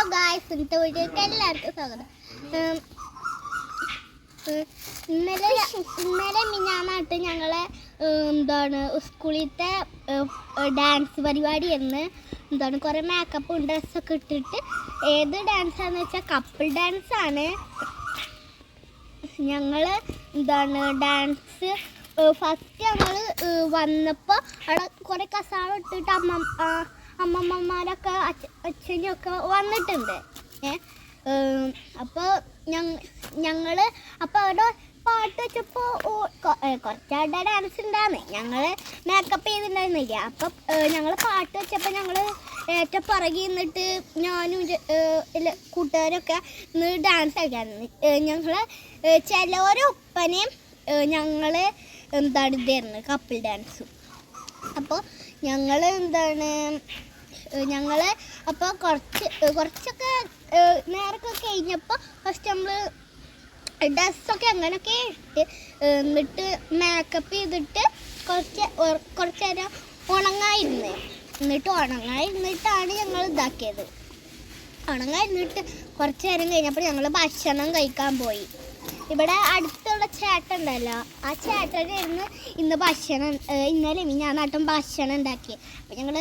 Hello guys ഇന്നത്തെ എല്ലാവർക്കും സ്വാഗതം. ഇന്നലെ ഇന്നലെ മിഞ്ഞാന്നായിട്ട് ഞങ്ങളെ എന്താണ് സ്കൂളിലത്തെ ഡാൻസ് പരിപാടി എന്ന് എന്താണ് കുറേ മേക്കപ്പും ഡ്രസ്സൊക്കെ ഇട്ടിട്ട് ഏത് ഡാൻസാന്ന് വെച്ചാൽ കപ്പിൾ ഡാൻസാണ് ഞങ്ങൾ എന്താണ് ഡാൻസ് ഫസ്റ്റ് ഞങ്ങൾ വന്നപ്പോൾ അവിടെ കുറേ കസാള ഇട്ടിട്ട് അമ്മ അമ്മമ്മമാരൊക്കെ അച്ഛ അച്ഛനും ഒക്കെ വന്നിട്ടുണ്ട്. ഏ അപ്പോൾ ഞങ്ങൾ അപ്പോൾ അവിടെ പാട്ട് വെച്ചപ്പോൾ കുറച്ചാളുടെ ഡാൻസ് ഉണ്ടായിരുന്നു ഞങ്ങൾ മേക്കപ്പ് ചെയ്തിട്ടുണ്ടായിരുന്നില്ല അപ്പം ഞങ്ങൾ പാട്ട് വെച്ചപ്പോൾ ഞങ്ങൾ ഏറ്റവും പുറകെ നിന്നിട്ട് ഞാനും കൂട്ടുകാരൊക്കെ നിന്ന് ഡാൻസ് കളിക്കാറുണ്ട് ഞങ്ങൾ ചിലവരൊപ്പനയും ഞങ്ങൾ എന്താണ് ഇതായിരുന്നു കപ്പിൾ ഡാൻസും അപ്പോൾ ഞങ്ങൾ എന്താണ് ഞങ്ങൾ അപ്പോൾ കുറച്ച് കുറച്ചൊക്കെ നേരൊക്കെ കഴിഞ്ഞപ്പോൾ ഫസ്റ്റ് നമ്മൾ ഡ്രസ്സൊക്കെ അങ്ങനെയൊക്കെ ഇട്ട് എന്നിട്ട് മേക്കപ്പ് ചെയ്തിട്ട് കുറച്ച് കുറച്ച് നേരം ഉണങ്ങായിരുന്നു. എന്നിട്ട് ഉണങ്ങായിരുന്നിട്ടാണ് ഞങ്ങൾ ഇതാക്കിയത്. ഉണങ്ങായിരുന്നിട്ട് കുറച്ച് നേരം കഴിഞ്ഞപ്പോൾ ഞങ്ങൾ ഭക്ഷണം കഴിക്കാൻ പോയി. ഇവിടെ അടുത്തുള്ള ചേട്ടൻ ഉണ്ടല്ലോ ആ ചേട്ടനായിരുന്നു ഇന്ന് ഭക്ഷണം ഇന്നലെ ഞാൻ നാട്ടും ഭക്ഷണം ഉണ്ടാക്കി. അപ്പം ഞങ്ങൾ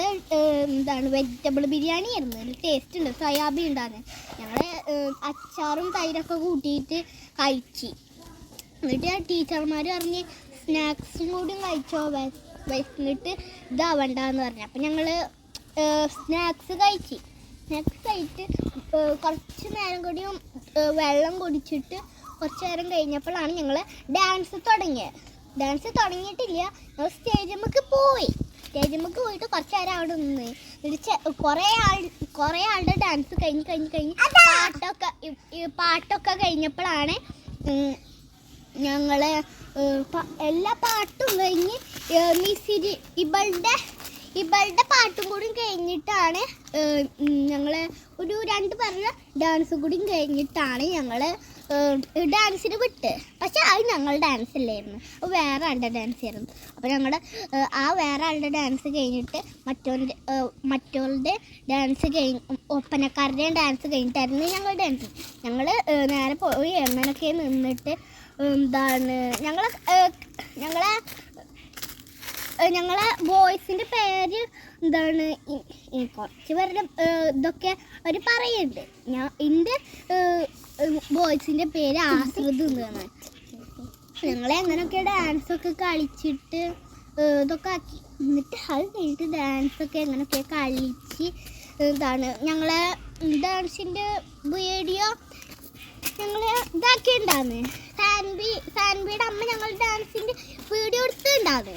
എന്താണ് വെജിറ്റബിൾ ബിരിയാണി ആയിരുന്നു. ടേസ്റ്റ് ഉണ്ട്. സോയാബീൻ ഉണ്ടായിരുന്നു. ഞങ്ങൾ അച്ചാറും തൈരൊക്കെ കൂട്ടിയിട്ട് കഴിച്ചു. എന്നിട്ട് ടീച്ചർമാർ പറഞ്ഞ് സ്നാക്സും കൂടി കഴിച്ചോ വിശന്നിട്ട് ഇതാവണ്ടെന്ന് പറഞ്ഞു. അപ്പം ഞങ്ങൾ സ്നാക്സ് കഴിച്ചു. സ്നാക്സ് കഴിച്ചിട്ട് കുറച്ച് നേരം കൂടിയും വെള്ളം കുടിച്ചിട്ട് കുറച്ച് നേരം കഴിഞ്ഞപ്പോഴാണ് ഞങ്ങൾ ഡാൻസ് തുടങ്ങിയത് ഡാൻസ് തുടങ്ങിയിട്ടില്ല. ഞങ്ങൾ സ്റ്റേജിലേക്ക് പോയി. സ്റ്റേജിലേക്ക് പോയിട്ട് കുറച്ച് നേരം അവിടെ നിന്ന് എന്നിട്ട് കുറേ ആൾ കുറേ ആളുടെ ഡാൻസ് കഴിഞ്ഞ് കഴിഞ്ഞ് കഴിഞ്ഞ് പാട്ടൊക്കെ പാട്ടൊക്കെ കഴിഞ്ഞപ്പോഴാണ് പ- എല്ലാ പാട്ടും കഴിഞ്ഞ് മിസ്സിരി മിസിരി ഇവളുടെ ഇവളുടെ പാട്ടും കൂടി കഴിഞ്ഞിട്ടാണ് ഞങ്ങൾ ഒരു രണ്ട് പേരുടെ ഡാൻസും കൂടി കഴിഞ്ഞിട്ടാണ് ഞങ്ങൾ ഏഹ്, ഡാൻസിന് വിട്ട്. പക്ഷെ അത് ഞങ്ങളുടെ ഡാൻസ് അല്ലായിരുന്നു അത് വേറെ ആളുടെ ഡാൻസ് ആയിരുന്നു. അപ്പോൾ ഞങ്ങളുടെ ആ വേറെ ആളുടെ ഡാൻസ് കഴിഞ്ഞിട്ട് മറ്റോന്റെ മറ്റോളുടെ ഡാൻസ് കഴിഞ്ഞ് ഒപ്പനക്കാരുടെയും ഡാൻസ് കഴിഞ്ഞിട്ടായിരുന്നു ഞങ്ങൾ ഡാൻസ് ഞങ്ങൾ നേരെ പോയി എണ്ണനൊക്കെ നിന്നിട്ട് എന്താണ് ഞങ്ങളെ ഞങ്ങളെ ഞങ്ങളെ ബോയ്സിന്റെ പേര് എന്താണ് കുറച്ച് പേരുടെ ഇതൊക്കെ അവർ പറയുന്നുണ്ട്. ഞാൻ എന്റെ ബോയ്സിന്റെ പേര് ആശ്രിത് എന്നാണ്. ഞങ്ങൾ അങ്ങനെയൊക്കെ ഡാൻസൊക്കെ കളിച്ചിട്ട് ഇതൊക്കെ ആക്കി. എന്നിട്ട് അത് കഴിഞ്ഞിട്ട് ഡാൻസൊക്കെ എങ്ങനെയൊക്കെ കളിച്ച് എന്താണ് ഞങ്ങളെ ഡാൻസിന്റെ വീഡിയോ ഞങ്ങൾ ഇതാക്കിയിട്ടുണ്ടാന്ന് സാൻബി സാൻബിയുടെ അമ്മ ഞങ്ങൾ ഡാൻസിന്റെ വീഡിയോ എടുത്തിട്ടുണ്ടാന്ന്.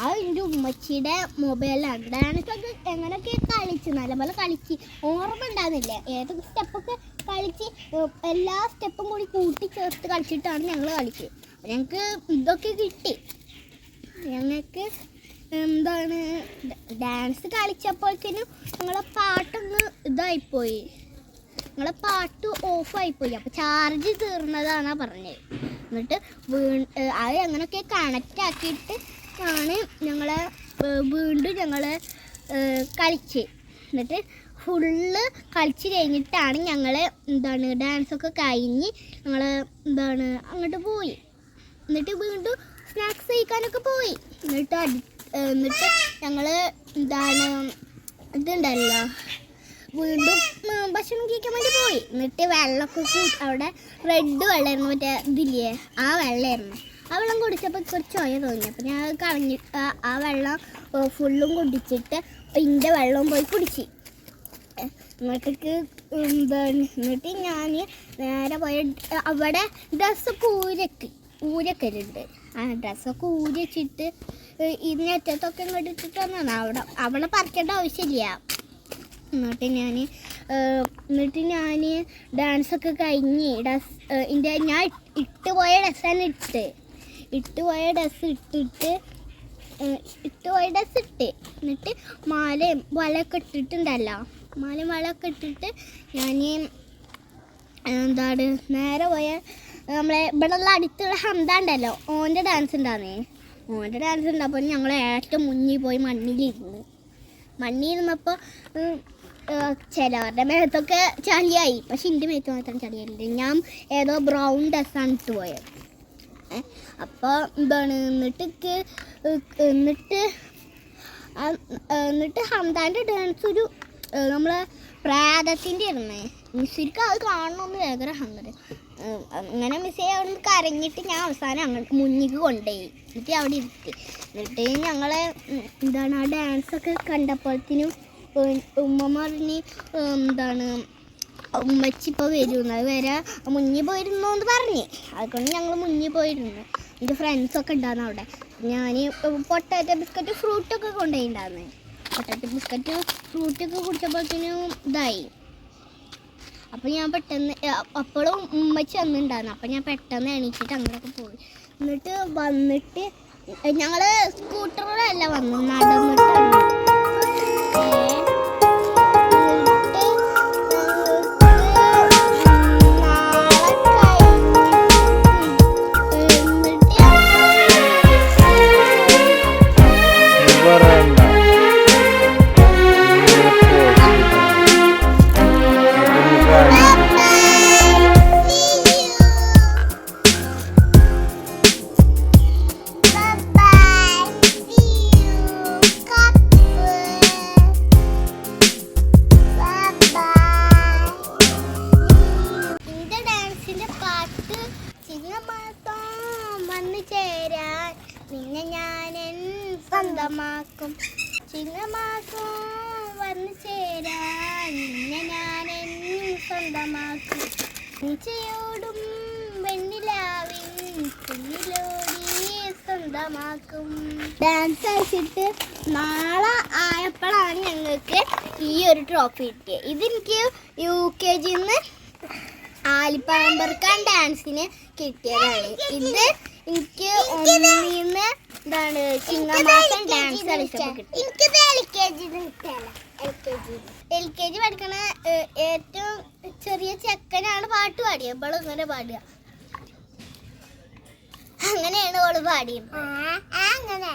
ആ എന്റെ ഉമ്മച്ചിയുടെ മൊബൈലാണ് ഡാൻസ് ഒക്കെ എങ്ങനെയൊക്കെ കളിച്ച് നല്ലപോലെ കളിച്ച്. ഓർമ്മ ഉണ്ടാകുന്നില്ല ഏതൊക്കെ സ്റ്റെപ്പൊക്കെ കളിച്ച് എല്ലാ സ്റ്റെപ്പും കൂടി കൂട്ടി ചേർത്ത് കളിച്ചിട്ടാണ് ഞങ്ങൾ കളിച്ചത്. ഞങ്ങൾക്ക് ഇതൊക്കെ കിട്ടി. ഞങ്ങൾക്ക് എന്താണ് ഡാൻസ് കളിച്ചപ്പോഴത്തേനും ഞങ്ങളെ പാട്ടൊന്ന് ഇതായിപ്പോയി. ഞങ്ങളെ പാട്ട് ഓഫായിപ്പോയി അപ്പോൾ ചാർജ് തീർന്നതാണ് പറഞ്ഞത്. എന്നിട്ട് വീ അത് അങ്ങനെയൊക്കെ കണക്റ്റ് ആക്കിയിട്ട് ആണ് ഞങ്ങളെ ഏഹ് വീണ്ടും ഞങ്ങൾ കളിച്ച്. എന്നിട്ട് ഫുള്ള് കളിച്ച് കഴിഞ്ഞിട്ടാണ് ഞങ്ങൾ എന്താണ് ഡാൻസൊക്കെ കഴിഞ്ഞ് ഞങ്ങൾ എന്താണ് അങ്ങോട്ട് പോയി. എന്നിട്ട് വീണ്ടും സ്നാക്സ് കഴിക്കാനൊക്കെ പോയി. എന്നിട്ട് അടി എന്നിട്ട് ഞങ്ങൾ എന്താണ് ഇതുണ്ടല്ലോ വീണ്ടും ഭക്ഷണം കഴിക്കാൻ വേണ്ടി പോയി. എന്നിട്ട് വെള്ളമൊക്കെ അവിടെ റെഡ് വെള്ളമായിരുന്നു മറ്റേ ഇതില്ലേ ആ വെള്ളമായിരുന്നു. ആ വെള്ളം കുടിച്ചപ്പോൾ കുറച്ച് ചോയ തോന്നി. അപ്പോൾ ഞാൻ കളഞ്ഞി ആ- വെള്ളം ഫുള്ളും കുടിച്ചിട്ട് ഇതിന്റെ വെള്ളവും പോയി കുടിച്ച്. എന്നിട്ടേക്ക് എന്താണ്? എന്നിട്ട് ഞാൻ നേരെ പോയ അവിടെ ഡ്രസ്സൊക്കെ ഊരക്ക് ഊരക്കലുണ്ട്. ആ ഡ്രസ്സൊക്കെ ഊരച്ചിട്ട് ഇതിന് അറ്റത്തൊക്കെ ഇട്ടിട്ട് വന്നതാണ് അവിടെ അവിടെ പറിക്കേണ്ട ആവശ്യമില്ല. എന്നിട്ട് ഞാൻ എന്നിട്ട് ഞാൻ ഡാൻസൊക്കെ കഴിഞ്ഞ് ഡ്രസ് എന്റെ ഞാൻ ഇട്ട് പോയ ഡ്രസ്സാണ് ഇട്ട് ഇട്ട് പോയ ഡ്രസ്സ് ഇട്ടിട്ട് ഏഹ്, ഇട്ട് പോയ ഡ്രസ്സ് ഇട്ട്. എന്നിട്ട് മാലയും വളയൊക്കെ ഇട്ടിട്ടുണ്ടല്ലോ. മാലയും വളയൊക്കെ ഇട്ടിട്ട് ഞാൻ എന്താണ് നേരെ പോയ നമ്മളെ ഇവിടെ ഉള്ള അടുത്തുള്ള ഹംദ ഉണ്ടല്ലോ ഓന്റെ ഡാൻസ് ഉണ്ടാന്നേ. ഓന്റെ ഡാൻസ് ഉണ്ടാകുമ്പോൾ ഞങ്ങൾ ഏറ്റവും മുന്നിൽ പോയി മണ്ണിലിരുന്ന്. മണ്ണിരുന്നപ്പോൾ ചിലവരുടെ മേത്തൊക്കെ ചളിയായി. പക്ഷെ എന്റെ മേത്ത് മാത്രം ചളിയായില്ല ഞാൻ ഏതോ ബ്രൗൺ ഡ്രസ്സാണ് ഇട്ട് പോയത് അപ്പോൾ എന്താണ്? എന്നിട്ട് എന്നിട്ട് എന്നിട്ട് ഹംദാന്റെ ഡാൻസ് ഒരു നമ്മളെ പ്രാതത്തിന്റെ ഇരുന്നേ മിസ്സിക്ക് അത് കാണണമെന്ന് ഭയങ്കര അങ്ങനെ മിസ്സേ അവിടെ നിന്ന് കരഞ്ഞിട്ട് ഞാൻ അവസാനം അങ്ങോട്ട് മുന്നിക്ക് കൊണ്ടുപോയി. എന്നിട്ട് അവിടെ ഇരുത്തി. എന്നിട്ട് ഞങ്ങളെ എന്താണ് ആ ഡാൻസൊക്കെ കണ്ടപ്പോഴത്തേനും ഉമ്മ എന്താണ് ഉമ്മച്ചി ഇപ്പോൾ വരുമെന്ന് അത് വരെ മുന്നിൽ പോയിരുന്നു എന്ന് പറഞ്ഞ്. അതുകൊണ്ട് ഞങ്ങൾ മുന്നിൽ പോയിരുന്നു. എന്റെ ഫ്രണ്ട്സൊക്കെ ഉണ്ടായിരുന്നു അവിടെ. ഞാൻ പൊട്ടാറ്റ ബിസ്ക്കറ്റ് ഫ്രൂട്ടൊക്കെ കൊണ്ടുപോയിണ്ടായിരുന്നു പൊട്ടാറ്റ ബിസ്ക്കറ്റ് ഫ്രൂട്ടൊക്കെ കുടിച്ചപ്പോഴത്തേനും ഇതായി. അപ്പോൾ ഞാൻ പെട്ടെന്ന് അപ്പോഴും ഉമ്മച്ചി അന്നുണ്ടായിരുന്നു അപ്പോൾ ഞാൻ പെട്ടെന്ന് എണീച്ചിട്ട് അങ്ങോട്ടൊക്കെ പോയി. എന്നിട്ട് വന്നിട്ട് ഞങ്ങൾ സ്കൂട്ടറിലല്ല വന്നു നടന്നിട്ടാണ് കഴിഞ്ഞിട്ട് സ്വന്തമാക്കും ഉച്ചയോടും വെണ്ണിലാവിൻ കുഞ്ഞിലോടി സ്വന്തമാക്കും. ഡാൻസ് കളിച്ചിട്ട് നാളെ ആയപ്പോഴാണ് ഞങ്ങൾക്ക് ഈ ഒരു ട്രോഫി കിട്ടിയത് ഇതെനിക്ക് യു കെ ജിന്ന് ആലിപ്പാമ്പർക്കാൻ ഡാൻസിന് കിട്ടിയതാണ്. ഇത് എനിക്ക് ഒന്നിന്ന് എന്താണ് ചിങ്ങമാസം ഡാൻസ് കളിച്ചപ്പോൾ കിട്ടി. എൽ കെ ജി പഠിക്കണ ഏറ്റവും ചെക്കനാണ് പാട്ട് പാടിയത് ഇവൾ ഇങ്ങനെ പാടുക. അങ്ങനെയാണ് ഓൾ പാടിയത്. അങ്ങനെ.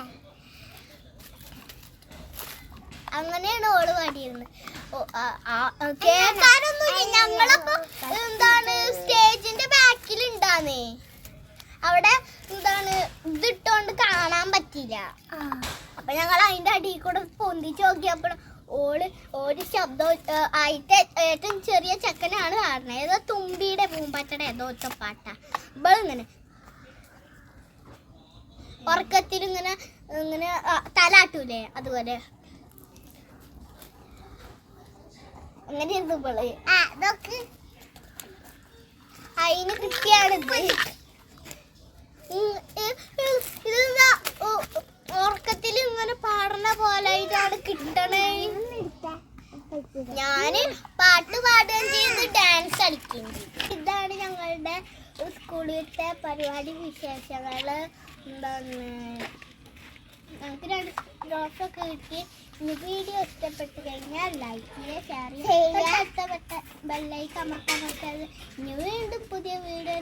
അങ്ങനെയാണ് ഓൾ പാടിയിരുന്നത് കേൾക്കാനൊന്നുമില്ല ഞങ്ങളപ്പോ എന്താണ് സ്റ്റേജിന്റെ ബാക്കിൽ ഉണ്ടാന്നേ അവിടെ എന്താണ് ഇതിട്ടോണ്ട് കാണാൻ പറ്റില്ല അപ്പൊ ഞങ്ങൾ അതിന്റെ അടിയിൽ കൂടെ പൊന്തിച്ച് നോക്കിയപ്പോൾ ഓൾ ഒരു ശബ്ദം ആയിട്ട് ഏറ്റവും ചെറിയ ചെക്കനാണ് കാണുന്നത്. ഏതോ തുമ്പിയുടെ പൂമ്പാറ്റയുടെ ഏതോ ഒറ്റ പാട്ട ഇങ്ങനെ ഉറക്കത്തിൽ ഇങ്ങനെ ഇങ്ങനെ തലാട്ടൂലേ അതുപോലെ. അങ്ങനെ ഇതെന്താ ഉറക്കത്തിൽ ഇങ്ങനെ പാടുന്ന പോലെ ഇതാണ് കിട്ടണേ. ഞാൻ പാട്ട് പാടുകയും ചെയ്ത് ഡാൻസ് കളിക്കുകയും ചെയ്തു ഇതാണ് ഞങ്ങളുടെ സ്കൂളിലത്തെ പരിപാടി വിശേഷങ്ങൾ. എന്താണ്? നമുക്ക് രണ്ട് ഡ്രോസൊക്കെ കിട്ടി. ഇനി വീഡിയോ ഇഷ്ടപ്പെട്ട് കഴിഞ്ഞാൽ ലൈക്ക് ചെയ്യുക ഷെയർ ചെയ്യുക. ഇഷ്ടപ്പെട്ട ബെല്ലൈക്ക് അമർത്താൻ പറ്റാതെ ഇനി വീണ്ടും പുതിയ വീഡിയോ